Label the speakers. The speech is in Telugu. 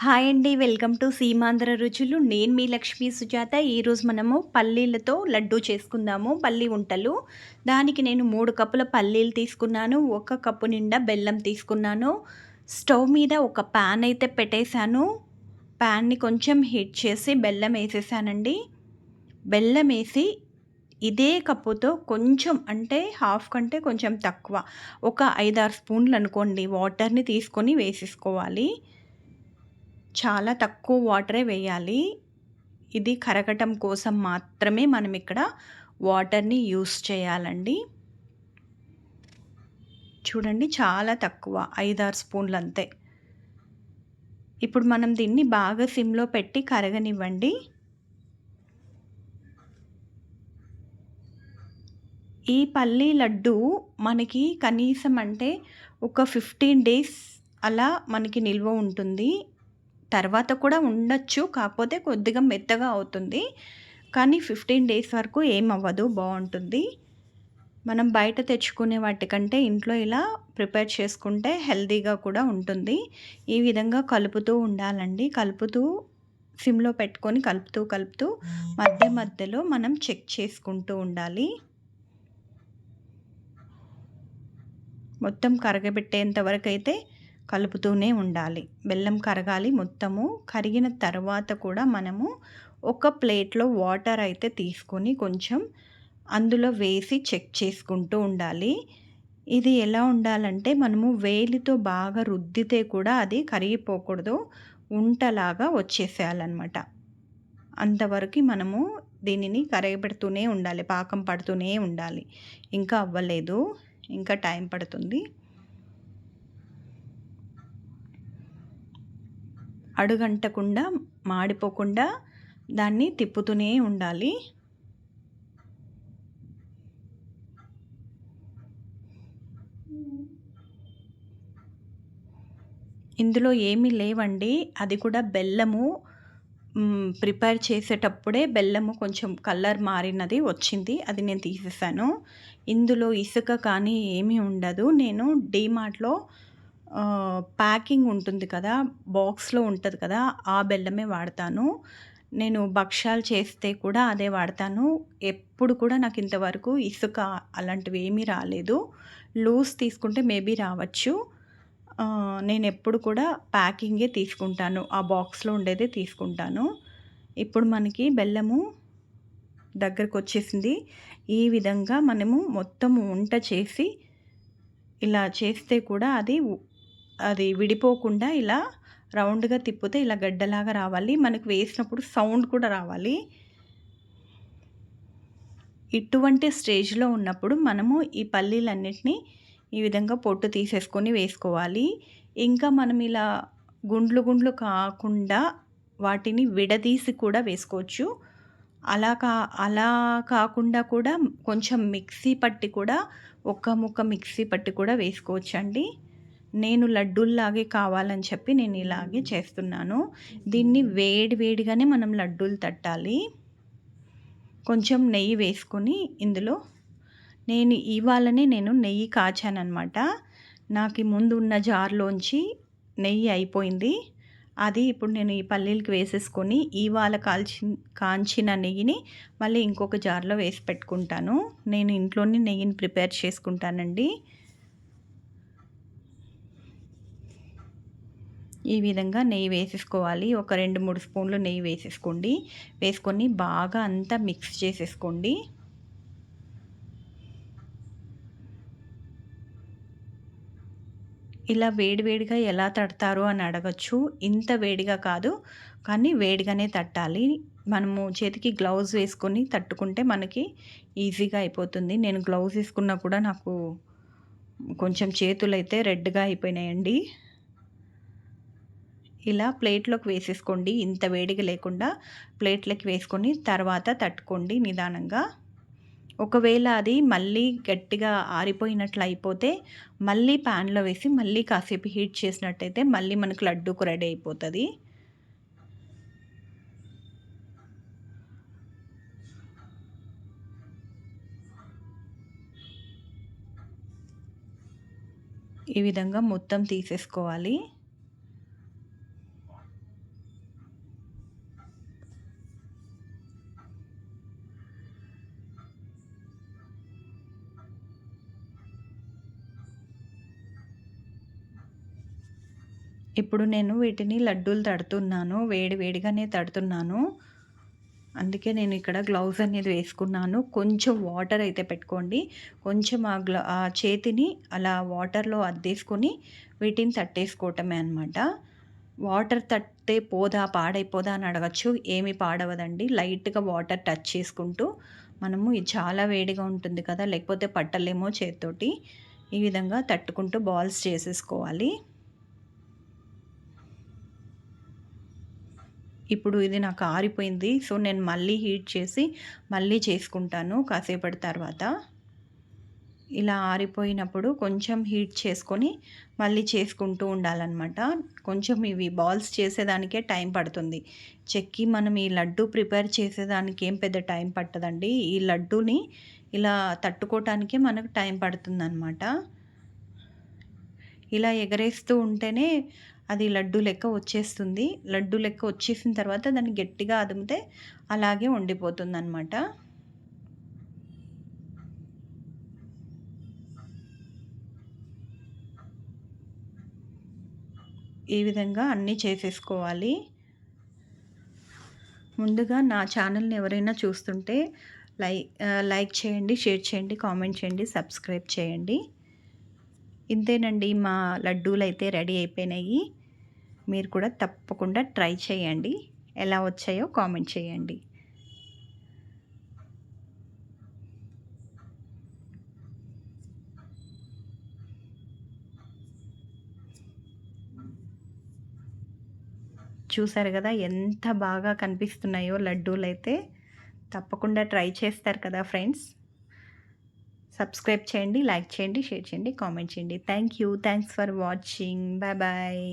Speaker 1: హాయ్ అండి. వెల్కమ్ టు సీమాంధ్ర రుచులు. నేను మీ లక్ష్మీ సుజాత. ఈరోజు మనము పల్లీలతో లడ్డూ చేసుకుందాము. పల్లి ఉంటలు. దానికి నేను మూడు కప్పుల పల్లీలు తీసుకున్నాను. ఒక కప్పు నిండా బెల్లం తీసుకున్నాను. స్టవ్ మీద ఒక ప్యాన్ అయితే పెట్టేశాను. ప్యాన్ని కొంచెం హీట్ చేసి బెల్లం వేసేసానండి. బెల్లం వేసి ఇదే కప్పుతో కొంచెం అంటే హాఫ్ కంటే కొంచెం తక్కువ. ఒక ఐదారు స్పూన్లు అనుకోండి. వాటర్ని తీసుకొని వేసేసుకోవాలి. చాలా తక్కువ వాటరే వేయాలి. ఇది కరగటం కోసం మాత్రమే మనం ఇక్కడ వాటర్ని యూస్ చేయాలండి. చూడండి చాలా తక్కువ ఐదారు స్పూన్లు అంతే ఇప్పుడు మనం దీన్ని బాగా సిమ్లో పెట్టి కరగనివ్వండి. ఈ పల్లీ లడ్డు మనకి కనీసం అంటే ఒక ఫిఫ్టీన్ డేస్ అలా మనకి నిల్వ ఉంటుంది. తర్వాత కూడా ఉండొచ్చు కాకపోతే కొద్దిగా మెత్తగా అవుతుంది. కానీ ఫిఫ్టీన్ డేస్ వరకు ఏం అవ్వదు బాగుంటుంది. మనం బయట తెచ్చుకునే వాటికంటే ఇంట్లో ఇలా ప్రిపేర్ చేసుకుంటే హెల్తీగా కూడా ఉంటుంది. ఈ విధంగా కలుపుతూ ఉండాలండి. కలుపుతూ సిమ్లో పెట్టుకొని కలుపుతూ కలుపుతూ మధ్య మధ్యలో మనం చెక్ చేసుకుంటూ ఉండాలి. మొత్తం కరగబెట్టేంత వరకు అయితే కలుపుతూనే ఉండాలి. బెల్లం కరగాలి. మొత్తము కరిగిన తర్వాత కూడా మనము ఒక ప్లేట్లో వాటర్ అయితే తీసుకొని కొంచెం అందులో వేసి చెక్ చేసుకుంటూ ఉండాలి. ఇది ఎలా ఉండాలంటే మనము వేలితో బాగా రుద్దితే కూడా అది కరిగిపోకూడదు. ఉంటలాగా వచ్చేసేయాలన్నమాట. అంతవరకు మనము దీనిని కరగబెడుతూనే ఉండాలి. పాకం పడుతూనే ఉండాలి. ఇంకా అవ్వలేదు. ఇంకా టైం పడుతుంది. అడుగంటకుండా మాడిపోకుండా దాన్ని తిప్పుతూనే ఉండాలి. ఇందులో ఏమీ లేవండి. అది కూడా బెల్లము ప్రిపేర్ చేసేటప్పుడే బెల్లము కొంచెం కలర్ మారినది వచ్చింది. అది నేను తీసేసాను. ఇందులో ఇసుక కానీ ఏమీ ఉండదు. నేను డీమార్ట్లో ప్యాకింగ్ ఉంటుంది కదా బాక్స్లో ఉంటుంది కదా ఆ బెల్లమే వాడతాను. నేను భక్ష్యాలు చేస్తే కూడా అదే వాడతాను. ఎప్పుడు కూడా నాకు ఇంతవరకు ఇసుక అలాంటివి ఏమీ రాలేదు. లూజ్ తీసుకుంటే మేబీ రావచ్చు. నేను ఎప్పుడు కూడా ప్యాకింగే తీసుకుంటాను. ఆ బాక్స్లో ఉండేదే తీసుకుంటాను. ఇప్పుడు మనకి బెల్లము దగ్గరకు వచ్చేసింది. ఈ విధంగా మనము మొత్తం వంట చేసి ఇలా చేస్తే కూడా అది అది విడిపోకుండా ఇలా రౌండ్గా తిప్పితే ఇలా గడ్డలాగా రావాలి. మనకు వేసినప్పుడు సౌండ్ కూడా రావాలి. ఇటువంటి స్టేజ్లో ఉన్నప్పుడు మనము ఈ పల్లీలన్నిటినీ ఈ విధంగా పొట్టు తీసేసుకొని వేసుకోవాలి. ఇంకా మనం ఇలా గుండ్లు గుండ్లు కాకుండా వాటిని విడదీసి కూడా వేసుకోవచ్చు. అలా కా అలా కాకుండా కూడా కొంచెం మిక్సీ పట్టి కూడా ఒక్క ముక్క మిక్సీ పట్టి కూడా వేసుకోవచ్చు అండి నేను లడ్డూల్లాగే కావాలని చెప్పి నేను ఇలాగే చేస్తున్నాను. దీన్ని వేడి వేడిగానే మనం లడ్డూలు తట్టాలి. కొంచెం నెయ్యి వేసుకొని ఇందులో నేను ఇవాళనే నేను నెయ్యి కాచానమాట నాకు ముందు ఉన్న జార్లోంచి నెయ్యి అయిపోయింది. అది ఇప్పుడు నేను ఈ పల్లీలకి వేసేసుకొని ఇవాళ కాల్చి కాంచిన నెయ్యిని మళ్ళీ ఇంకొక జార్లో వేసి పెట్టుకుంటాను. నేను ఇంట్లోనే నెయ్యిని ప్రిపేర్ చేసుకుంటానండి. ఈ విధంగా నెయ్యి వేసేసుకోవాలి. ఒక రెండు మూడు స్పూన్లు నెయ్యి వేసేసుకోండి. వేసుకొని బాగా అంతా మిక్స్ చేసేసుకోండి. ఇలా వేడివేడిగా ఎలా తడతారు అని అడగచ్చు. ఇంత వేడిగా కాదు కానీ వేడిగానే తట్టాలి. మనము చేతికి గ్లౌజ్ వేసుకొని తట్టుకుంటే మనకి ఈజీగా అయిపోతుంది. నేను గ్లౌజ్ వేసుకున్నా కూడా నాకు కొంచెం చేతులు అయితే రెడ్గా అయిపోయినాయండి. ఇలా ప్లేట్లోకి వేసేసుకోండి. ఇంత వేడిగా లేకుండా ప్లేట్లోకి వేసుకొని తర్వాత తట్టుకోండి నిదానంగా. ఒకవేళ అది మళ్ళీ గట్టిగా ఆరిపోయినట్లు అయిపోతే మళ్ళీ ప్యాన్లో వేసి మళ్ళీ కాసేపు హీట్ చేసినట్టయితే మళ్ళీ మనకు లడ్డూకు రెడీ అయిపోతుంది. ఈ విధంగా మొత్తం తీసేసుకోవాలి. ఇప్పుడు నేను వీటిని లడ్డూలు తడుతున్నాను వేడి వేడిగానే తడుతున్నాను. అందుకే నేను ఇక్కడ గ్లౌజ్ అనేది వేసుకున్నాను. కొంచెం వాటర్ అయితే పెట్టుకోండి. కొంచెం ఆ గ్ల ఆ చేతిని అలా వాటర్లో అద్దేసుకొని వీటిని తట్టేసుకోవటమే అనమాట వాటర్ తట్టే పోదా పాడైపోదా అని అడగచ్చు. ఏమి పాడవదండి. లైట్గా వాటర్ టచ్ చేసుకుంటూ మనము ఇది చాలా వేడిగా ఉంటుంది కదా లేకపోతే పట్టలేమో చేతితోటి. ఈ విధంగా తట్టుకుంటూ బాల్స్ చేసేసుకోవాలి. ఇప్పుడు ఇది నాకు ఆరిపోయింది సో నేను మళ్ళీ హీట్ చేసి మళ్ళీ చేసుకుంటాను కాసేపటి తర్వాత. ఇలా ఆరిపోయినప్పుడు కొంచెం హీట్ చేసుకొని మళ్ళీ చేసుకుంటూ ఉండాలన్నమాట. కొంచెం ఇవి బాల్స్ చేసేదానికే టైం పడుతుంది. చెక్కి మనం ఈ లడ్డు ప్రిపేర్ చేసేదానికి ఏం పెద్ద టైం పట్టదండి. ఈ లడ్డూని ఇలా తట్టుకోవటానికే మనకు టైం పడుతుందన్నమాట. ఇలా ఎగరేస్తూ ఉంటేనే అది లడ్డు లెక్క వచ్చేస్తుంది. లడ్డు లెక్క వచ్చేసిన తర్వాత దాన్ని గట్టిగా అదిమితే అలాగే ఉండిపోతుంది అనమాట ఈ విధంగా అన్నీ చేసేసుకోవాలి. ముందుగా నా ఛానల్ని ఎవరైనా చూస్తుంటే లైక్ లైక్ చేయండి షేర్ చేయండి కామెంట్ చేయండి సబ్స్క్రైబ్ చేయండి. ఇంతేనండి మా లడ్డూలు అయితే రెడీ అయిపోయినాయి. మీరు కూడా తప్పకుండా ట్రై చేయండి. ఎలా వచ్చాయో కామెంట్ చేయండి. చూసారు కదా ఎంత బాగా కనిపిస్తున్నాయో లడ్డూలు అయితే తప్పకుండా ట్రై చేస్తారు కదా ఫ్రెండ్స్. సబ్స్క్రైబ్ చేయండి లైక్ చేయండి షేర్ చేయండి కామెంట్ చేయండి. Thank you thanks for watching bye bye